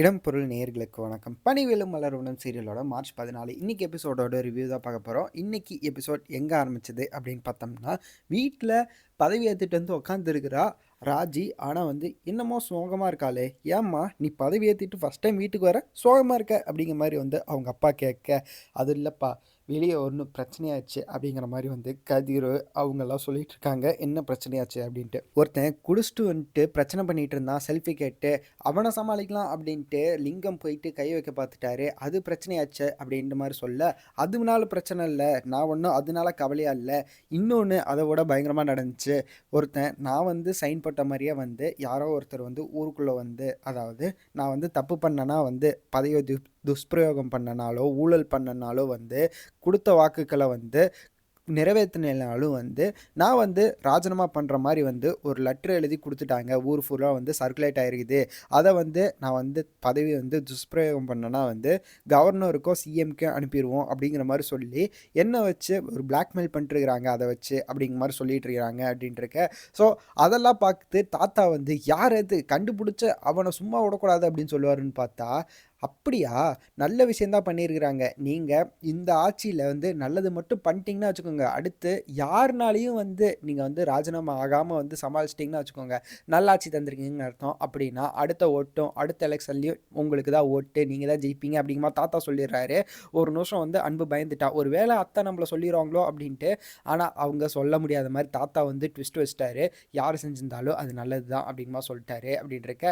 இடம் பொருள் நேயர்களுக்கு வணக்கம். பனிவேலும் மலருடன் சீரியலோட மார்ச் பதினாலு இன்னைக்கு எபிசோடோட ரிவ்யூ தான் பார்க்க போகிறோம் இன்னைக்கு எபிசோட் எங்கே ஆரம்பிச்சது அப்படின்னு பார்த்தோம்னா வீட்டில் பதவி ஏற்றுட்டு வந்து உட்காந்துருக்கிறா ராஜி. ஆனால் வந்து என்னமோ சோகமாக இருக்காளே. ஏம்மா நீ பதவி ஏற்றிட்டு ஃபஸ்ட் டைம் வீட்டுக்கு வர சோகமாக இருக்க? அப்படிங்கிற மாதிரி வந்து அவங்க அப்பா கேட்க அது இல்லைப்பா. வெளியே ஒன்றும் பிரச்சனையாச்சு அப்படிங்கிற மாதிரி வந்து கதிர் அவங்கெல்லாம் சொல்லிட்டு இருக்காங்க என்ன பிரச்சனையாச்சு? அப்படின்ட்டு. ஒருத்தன் குடிச்சிட்டு வந்துட்டு பிரச்சனை பண்ணிட்டு இருந்தான் செல்ஃபி கேட்டு அவனை சமாளிக்கலாம் அப்படின்ட்டு லிங்கம் போயிட்டு கை வைக்க பார்த்துட்டாரு. அது பிரச்சனையாச்சு அப்படின்ற மாதிரி சொல்ல அதுனால பிரச்சனை இல்லை. நான் ஒன்றும் அதனால கவலையாக இல்லை. இன்னொன்று அதை விட பயங்கரமாக நடந்துச்சு. ஒருத்தன் நான் வந்து சைன் போட்ட மாதிரியே வந்து யாரோ ஒருத்தர் வந்து ஊருக்குள்ளே வந்து அதாவது நான் வந்து தப்பு பண்ணனா வந்து பதவி துஷ்பிரயோகம் பண்ணனாலோ ஊழல் பண்ணனாலோ வந்து கொடுத்த வாக்குகளை வந்து நிறைவேற்றினாலும் வந்து நான் வந்து ராஜினாமா பண்ணுற மாதிரி வந்து ஒரு லெட்ரு எழுதி கொடுத்துட்டாங்க. ஊர் ஃபுல்லாக வந்து சர்க்குலேட் ஆகிருக்குது அதை வந்து நான் வந்து பதவி வந்து துஷ்பிரயோகம் பண்ணேன்னா வந்து கவர்னருக்கும் சிஎம்க்கும் அனுப்பிடுவோம் அப்படிங்கிற மாதிரி சொல்லி என்னை வச்சு ஒரு பிளாக்மெயில் பண்ணிட்டுருக்கிறாங்க அதை வச்சு அப்படிங்கிற மாதிரி சொல்லிட்டு இருக்கிறாங்க அப்படின்ட்டுருக்க. ஸோ அதெல்லாம் பார்த்து தாத்தா வந்து யார் அது? கண்டுபிடிச்ச அவனை சும்மா விடக்கூடாது அப்படின்னு சொல்லுவாருன்னு பார்த்தா அப்படியா? நல்ல விஷயந்தான் பண்ணியிருக்கிறாங்க. நீங்கள் இந்த ஆட்சியில் வந்து நல்லது மட்டும் பண்ணிட்டீங்கன்னா வச்சுக்கோங்க. அடுத்து யாருனாலையும் வந்து நீங்கள் வந்து ராஜினாமா ஆகாமல் வந்து சமாளிச்சிட்டிங்கன்னா வச்சுக்கோங்க. நல்ல ஆட்சி தந்திருக்கீங்கன்னு அர்த்தம். அப்படின்னா அடுத்த ஓட்டும் அடுத்த எலெக்ஷன்லேயும் உங்களுக்கு தான் ஓட்டு நீங்கள் தான் ஜெயிப்பீங்க அப்படிங்கிற தாத்தா சொல்லிடுறாரு. ஒரு நிமிஷம் வந்து அன்பு பயந்துட்டா ஒரு வேளை அத்தை நம்மளை சொல்லிடுவாங்களோ அப்படின்ட்டு ஆனால் அவங்க சொல்ல முடியாத மாதிரி தாத்தா வந்து ட்விஸ்ட் வச்சிட்டாரு. யார் செஞ்சிருந்தாலும் அது நல்லது தான் அப்படிங்கமா சொல்லிட்டாரு அப்படின்றக்க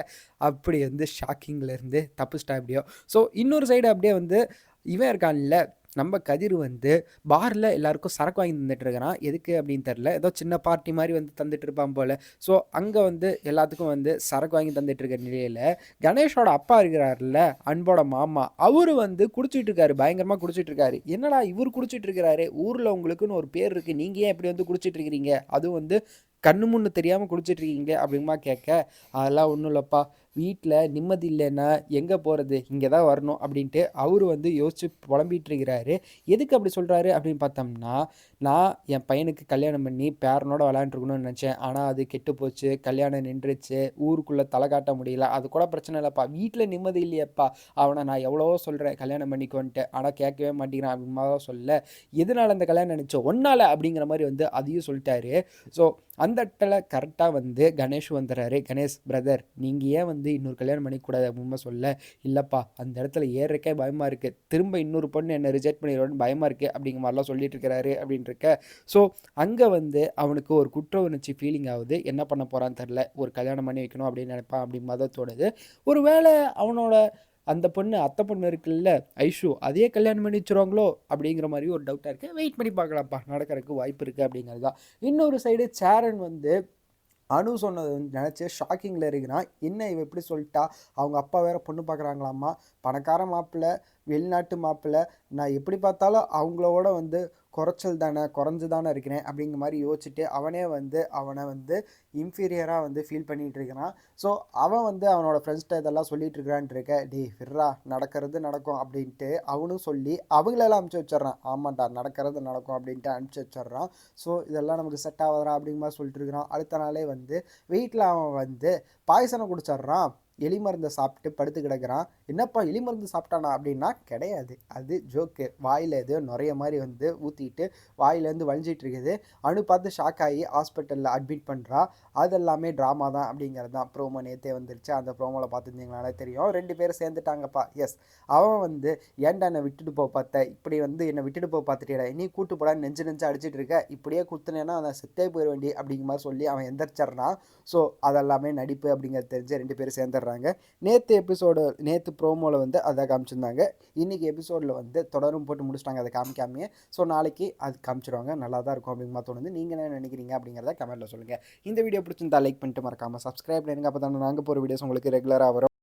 அப்படி வந்து ஷாக்கிங்லேருந்து தப்பிச்சிட்டா அப்படியோ ஸோ இன்னொரு சைடு அப்படியே வந்து இவன் இருக்கான்ல நம்ம கதிர் வந்து பாரில் எல்லாருக்கும் சரக்கு வாங்கி தந்துட்டு இருக்கிறான். எதுக்கு அப்படின்னு தெரில ஏதோ சின்ன பார்ட்டி மாதிரி வந்து தந்துட்டு இருப்பான் போல். ஸோ அங்கே வந்து எல்லாத்துக்கும் வந்து சரக்கு வாங்கி தந்துட்டு இருக்க நிலையில் கணேஷோட அப்பா இருக்கிறாருல்ல அன்போட மாமா அவர் வந்து குடிச்சிட்டு இருக்காரு. பயங்கரமாக குடிச்சிட்டு இருக்காரு. என்னடா இவர் குடிச்சிட்டு இருக்கிறாரு? ஊரில் உங்களுக்குன்னு ஒரு பேர் இருக்குது நீங்கள் ஏன் இப்படி வந்து குடிச்சிட்டு இருக்கிறீங்க? அதுவும் வந்து கண்ணு முன்னு தெரியாமல் குடிச்சிட்டு இருக்கீங்க அப்படிங்கமா கேட்க அதெல்லாம் ஒன்றும் இல்லைப்பா. வீட்டில் நிம்மதி இல்லைன்னா எங்கே போகிறது இங்கே தான் வரணும் அப்படின்ட்டு அவர் வந்து யோசிச்சு புலம்பிகிட்டு இருக்கிறாரு எதுக்கு அப்படி சொல்கிறாரு அப்படின்னு பார்த்தோம்னா நான் என் பையனுக்கு கல்யாணம் பண்ணி பேரனோட விளாண்டுருக்கணும்னு நினச்சேன். ஆனால் அது கெட்டு போச்சு. கல்யாணம் நின்றுச்சு. ஊருக்குள்ளே தலை காட்ட முடியல. அது கூட பிரச்சனை இல்லைப்பா. வீட்டில் நிம்மதி இல்லையப்பா. அவனை நான் எவ்வளவோ சொல்கிறேன் கல்யாணம் பண்ணிக்கோன்ட்டு. ஆனால் கேட்கவே மாட்டேங்கிறான் அப்படிமா தான் சொல்ல. எதனால் அந்த கல்யாணம் நினச்சோம்? ஒன்னால் அப்படிங்கிற மாதிரி வந்து அதையும் சொல்லிட்டாரு. ஸோ அந்த இடத்துல கரெக்டாக வந்து கணேஷ் வந்துடுறாரு கணேஷ் பிரதர் நீங்கள் ஏன் வந்து இன்னொரு கல்யாணம் பண்ணிக்கூடாது அப்படின்னு சொல்ல இல்லைப்பா அந்த இடத்துல ஏறக்கே பயமாக இருக்குது திரும்ப இன்னொரு பொண்ணு என்னை ரிஜெக்ட் பண்ணிடுவோன்னு பயமாக இருக்குது அப்படிங்கிற மாதிரிலாம் சொல்லிட்டு இருக்கிறாரு அப்படின்ட்டு ஸோ அங்கே வந்து அவனுக்கு ஒரு குற்ற உணர்ச்சி ஃபீலிங் ஆகுது. என்ன பண்ண போகிறான்னு தெரில ஒரு கல்யாணம் பண்ணி வைக்கணும் அப்படின்னு நினைப்பான் அப்படிங்கிறத தோணுது ஒரு வேளை அவனோட அந்த பொண்ணு அத்தை பொண்ணு இருக்குல்ல ஐஷு அதே கல்யாணம் பண்ணி வச்சுருவாங்களோ? அப்படிங்கிற மாதிரி ஒரு டவுட்டாக இருக்குது வெயிட் பண்ணி பார்க்கலாம்ப்பா. நடக்கிறதுக்கு வாய்ப்பு இருக்குது அப்படிங்கிறது தான். இன்னொரு சைடு சேரன் வந்து அனு சொன்னது நினச்சி ஷாக்கிங்கில் இருக்கிறான். என்ன இவ எப்படி சொல்லிட்டா? அவங்க அப்பா வேற பொண்ணு பார்க்குறாங்களாம்மா. பணக்கார மாப்பிள்ளை வெளிநாட்டு மாப்பிள்ளை. நான் எப்படி பார்த்தாலும் அவங்களோட வந்து குறைச்சல் தானே குறைஞ்சு தானே இருக்கிறேன் அப்படிங்கிற மாதிரி யோசிச்சுட்டு அவனே வந்து அவனை வந்து இன்ஃபீரியராக வந்து ஃபீல் பண்ணிகிட்டு இருக்கிறான். ஸோ அவன் வந்து அவனோட ஃப்ரெண்ட்ஸ்கிட்ட இதெல்லாம் சொல்லிட்டு இருக்கிறான்ட்டு இருக்க டே ஃபிர்ரா நடக்கிறது நடக்கும் அப்படின்ட்டு அவனும் சொல்லி அவங்களெல்லாம் அனுப்பிச்சி வச்சிட்றான். ஆமாண்டா நடக்கிறது நடக்கும் அப்படின்ட்டு அனுப்பிச்சி வச்சிட்றான். ஸோ இதெல்லாம் நமக்கு செட் ஆகுதுறான் அப்படிங்கிற மாதிரி சொல்லிட்டு இருக்கிறான். அடுத்த நாளே வந்து வீட்டில் அவன் வந்து பாயசனம் குடிச்சிட்றான். எலி மருந்தை சாப்பிட்டு படுத்து கிடக்கிறான். என்னப்பா எலி மருந்து சாப்பிட்டானா அப்படின்னா கிடையாது. அது ஜோக்கு வாயில் ஏதோ நிறைய மாதிரி வந்து ஊற்றிட்டு வாயிலேருந்து வழிஞ்சிட்டு இருக்குது. அணு பார்த்து ஷாக் ஆகி ஹாஸ்பிட்டலில் அட்மிட் பண்ணுறா அதெல்லாமே ட்ராமா தான் அப்படிங்கிறது தான். ப்ரோமோ நேற்றே வந்துருச்சு. அந்த ப்ரோமோவில் பார்த்துருந்தீங்களாலே தெரியும். ரெண்டு பேரும் சேர்ந்துட்டாங்கப்பா. எஸ் அவன் வந்து ஏன்டா என்னை விட்டுட்டு போக பார்த்த? இப்படி வந்து என்னை விட்டுட்டு போக பார்த்துட்டேடா இனி கூட்டு போடா. நெஞ்சு நெஞ்சு அடிச்சிட்டு இருக்க. இப்படியே குத்துனேன்னா அதை செத்தே போயிட வேண்டி அப்படிங்கிற மாதிரி சொல்லி அவன் எந்திரிச்சிட்றான். ஸோ அதெல்லாமே நடிப்பு அப்படிங்கிறது தெரிஞ்சு ரெண்டு பேரும் சேர்ந்துடுறான் காமிச்சிடுறாங்க நேற்று எபிசோடு நேற்று ப்ரோமோவில் வந்து அதை காமிச்சிருந்தாங்க. இன்றைக்கி எபிசோடில் வந்து தொடரும் போட்டு முடிச்சிட்டாங்க. அதை காமிக்காமையே. ஸோ நாளைக்கு அது காமிச்சிடுவாங்க நல்லா தான் இருக்கும் அப்படிங்கிற தோணுது. நீங்கள் என்ன நினைக்கிறீங்க அப்படிங்கிறத கமெண்ட்டில் சொல்லுங்கள் இந்த வீடியோ பிடிச்சிருந்தா லைக் பண்ணிட்டு மறக்காமல் சப்ஸ்கிரைப் பண்ணுங்க அப்போ தான் நாங்கள் போகிற வீடியோஸ் உங்களுக்கு ரெகுலராக வரும்.